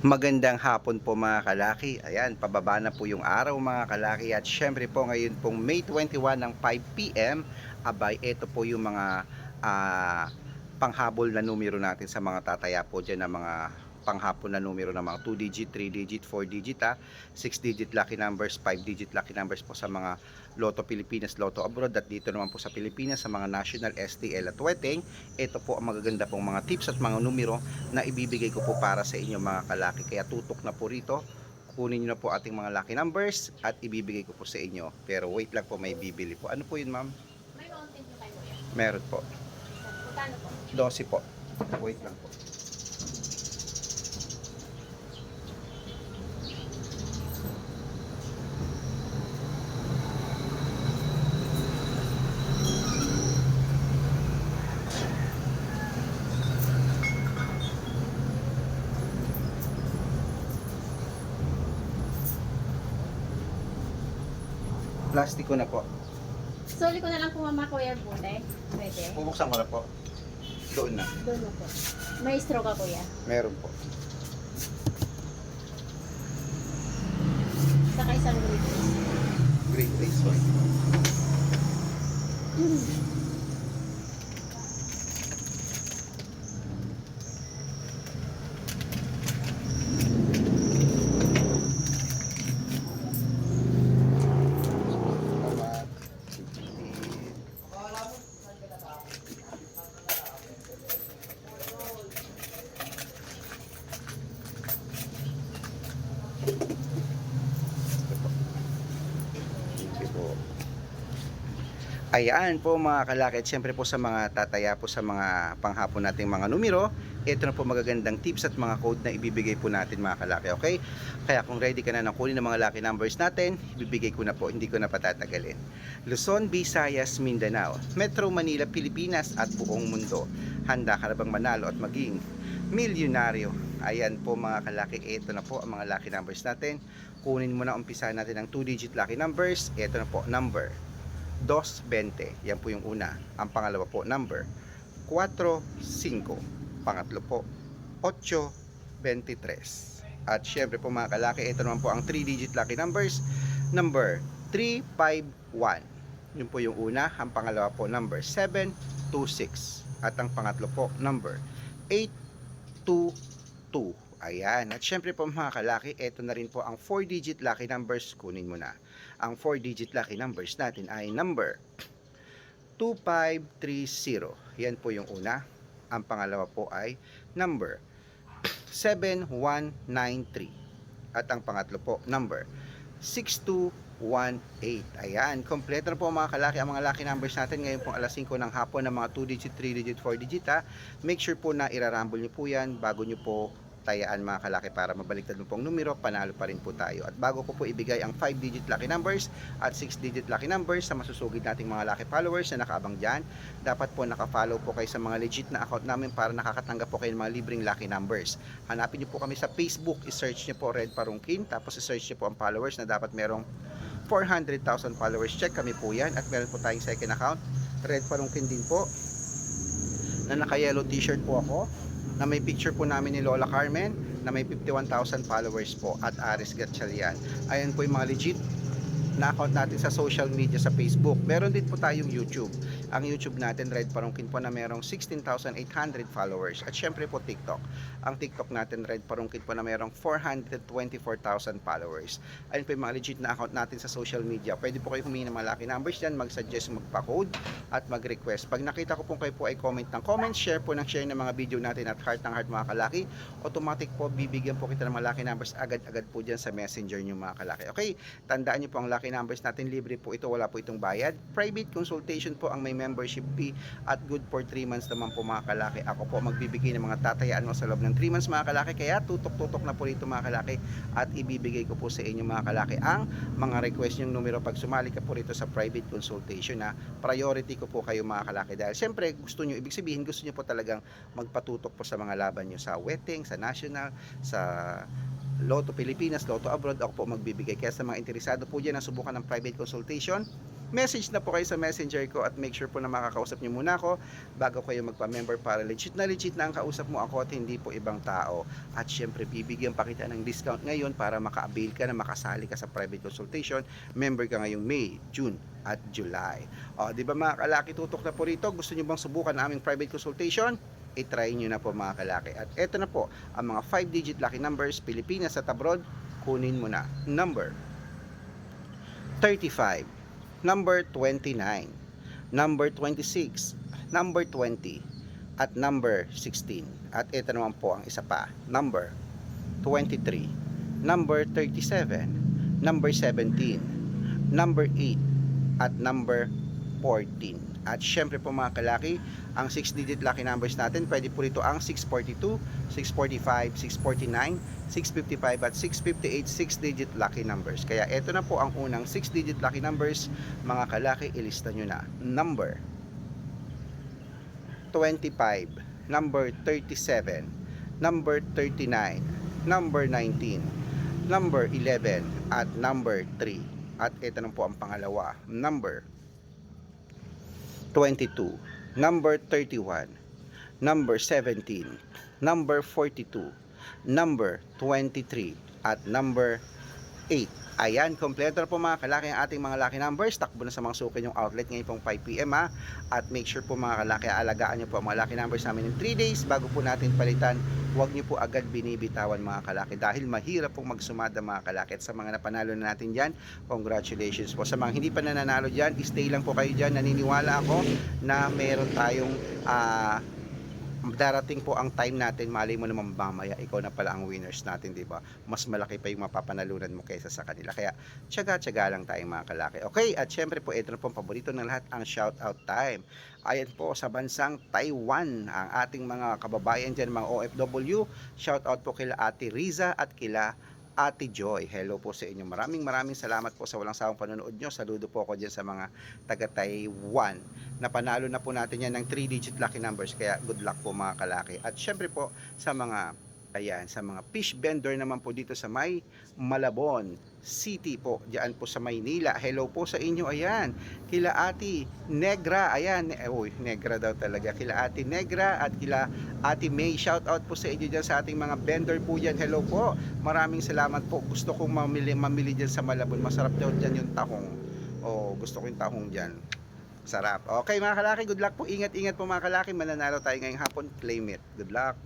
Magandang hapon po mga kalaki. Ayan, pababa na po yung araw mga kalaki. At syempre po ngayon pong May 21 ng 5pm, abay, ito po yung mga ah, panghabol na numero natin sa mga tataya po dyan ng mga panghapon na numero ng mga 2 digit, 3 digit, 4 digit, 6 digit lucky numbers, 5 digit lucky numbers po sa mga Lotto Pilipinas, Lotto Abroad at dito naman po sa Pilipinas sa mga National STL at Wedding. Ito po ang magaganda pong mga tips at mga numero na ibibigay ko po para sa inyo mga kalaki. Kaya tutok na po rito. Kunin nyo na po ating mga lucky numbers at ibibigay ko po sa inyo. Pero wait lang po, may bibili po. Ano po yun ma'am? May mountain po tayo. Meron po. Magkano po? 12 po. Wait lang po. Plastiko na po. Suli ko na lang po mama kuya bune. Pwede. Bubuksan ko na po. Doon na. Doon na po. May straw ka kuya. Meron po. Saka isang green Great place. Sorry. Salamat. Ayan po mga kalakit, siyempre po sa mga tataya po sa mga panghapon nating mga numero, ito na po magagandang tips at mga code na ibibigay po natin mga kalaki, okay? Kaya kung ready ka na ng kunin ng mga lucky numbers natin, ibibigay ko na po, hindi ko na patatagalin. Luzon, Visayas, Mindanao, Metro Manila, Pilipinas at buong mundo. Handa ka na bang manalo at maging milyonaryo? Ayan po mga kalaki, ito na po ang mga lucky numbers natin. Kunin mo na umpisa natin ang 2-digit lucky numbers. Ito na po, number 220. Yan po yung una. Ang pangalawa po, number 45. Pangatlo po, 823. At syempre po mga kalaki, ito naman po ang 3-digit lucky numbers. Number 351. Yun po yung una. Ang pangalawa po, number 726. At ang pangatlo po, number 822. Ayan. At syempre po mga kalaki, ito na rin po ang 4-digit lucky numbers. Kunin mo na. Ang 4-digit lucky numbers natin ay number 2530. Yan po yung una. Ang pangalawa po ay number 7193. At ang pangatlo po, number 6218. Ayan, kompleto na po mga kalaki ang mga lucky numbers natin ngayon pong alas 5 ng hapon ng mga 2 digit, 3 digit, 4 digit ha. Make sure po na irarambol nyo po yan bago nyo po tayaan mga kalaki para mabaliktad mo pong numero, panalo pa rin po tayo. At bago ko po ibigay ang 5 digit lucky numbers at 6 digit lucky numbers sa masusugid nating mga lucky followers na nakaabang dyan, dapat po nakafollow po kayo sa mga legit na account namin para nakakatanggap po kayo ng mga libreng lucky numbers. Hanapin nyo po kami sa Facebook, i-search nyo po Red Parungkin, tapos i-search nyo po ang followers na dapat merong 400,000 followers. Check kami po yan at meron po tayong second account, Red Parungkin din po na naka-yellow t-shirt po ako na may picture po namin ni Lola Carmen na may 51,000 followers po at Aris Gatchalian. Ayan po yung mga legit na account natin sa social media sa Facebook. Meron din po tayong YouTube. Ang YouTube natin, Red Parungkin po na merong 16,800 followers. At syempre po TikTok. Ang TikTok natin, Red Parungkin po na merong 424,000 followers. Ayun po yung mga legit na account natin sa social media. Pwede po kayo humingi ng mga lucky numbers dyan, mag-suggest, magpa-code at mag-request. Pag nakita ko po kayo po ay comment ng comment, share po ng share ng mga video natin at heart ng heart mga kalaki, automatic po bibigyan po kita ng mga lucky numbers agad-agad po dyan sa messenger nyo mga kalaki. Okay, tandaan nyo po ang lucky numbers natin, libre po ito, wala po itong bayad. Private consultation po ang may membership fee at good for 3 months naman po mga kalaki. Ako po magbibigay ng mga tatayaan mo sa loob ng 3 months mga kalaki, kaya tutok-tutok na po rito mga kalaki at ibibigay ko po sa inyo mga kalaki ang mga request yung numero pag sumali ka po rito sa private consultation na priority ko po kayo mga kalaki dahil syempre gusto nyo, ibig sabihin gusto nyo po talagang magpatutok po sa mga laban nyo sa wedding, sa national, sa Lotto Pilipinas, Lotto Abroad, ako po magbibigay. Kaya sa mga interesado po dyan na subukan ng private consultation, message na po kayo sa messenger ko at make sure po na makakausap niyo muna ako bago kayo magpa-member para legit na legit na ang kausap mo ako at hindi po ibang tao. At syempre, bibigyan pa kita ng discount ngayon para maka-avail ka na makasali ka sa private consultation. Member ka ngayong May, June, at July. O, di ba mga kalaki, tutok na po rito. Gusto niyo bang subukan ang aming private consultation? I-try nyo na po mga kalaki. At eto na po, ang mga 5-digit lucky numbers, Pilipinas at abroad, kunin mo na. Number 35, number 29, number 26, number 20, at number 16. At ito naman po ang isa pa, number 23, number 37, number 17, number 8, at number 14. At syempre po mga kalaki, ang 6-digit lucky numbers natin, pwede po rito ang 642, 645, 649, 655 at 658 6-digit lucky numbers. Kaya ito na po ang unang 6-digit lucky numbers. Mga kalaki, ilista nyo na. Number 25, number 37, number 39, number 19, number 11, at number 3. At ito na po ang pangalawa. Number 22, number 31, number 17, number 42, number 23, at number 8. Ayan, kompleto na po mga kalaki ang ating mga lucky numbers. Takbo na sa mga suki yung outlet ngayon pong 5pm ha. At make sure po mga kalaki, alagaan nyo po ang mga lucky numbers namin in 3 days bago po natin palitan. Huwag nyo po agad binibitawan mga kalaki dahil mahirap pong magsumada mga kalaki. At sa mga napanalo na natin dyan, congratulations po. Sa mga hindi pa nananalo dyan, stay lang po kayo dyan. Naniniwala ako na meron tayong ah, darating po ang time natin, malay mo naman mamaya, ikaw na pala ang winners natin, di ba? Mas malaki pa yung mapapanalunan mo kaysa sa kanila. Kaya, tsaga-tsaga lang tayong mga kalaki. Okay, at syempre po, ito na po ang paborito ng lahat, ang shout out time. Ayan po sa bansang Taiwan, ang ating mga kababayan dyan, mga OFW. Shout out po kila Ate Riza at kila Ate Joy. Hello po sa inyo. Maraming maraming salamat po sa walang sawang panonood nyo. Saludo po ako dyan sa mga taga Taiwan. Napanalo na po natin yan ng 3-digit lucky numbers. Kaya good luck po mga kalaki. At syempre po sa mga Ayan, sa mga fish vendor naman po dito sa may Malabon City po, diyan po sa Maynila. Hello po sa inyo, ayan. Kila Ate Negra, ayan. Eh, Uy, Negra daw talaga. Kila Ate Negra at kila Ate May. Shout out po sa inyo dyan sa ating mga vendor po dyan. Hello po. Maraming salamat po. Gusto kong mamili, mamili dyan sa Malabon. Masarap daw dyan yung tahong. Oh, gusto ko yung tahong dyan. Sarap. Okay mga kalaki, good luck po. Ingat-ingat po mga kalaki. Mananalo tayo ngayong hapon. Claim it. Good luck.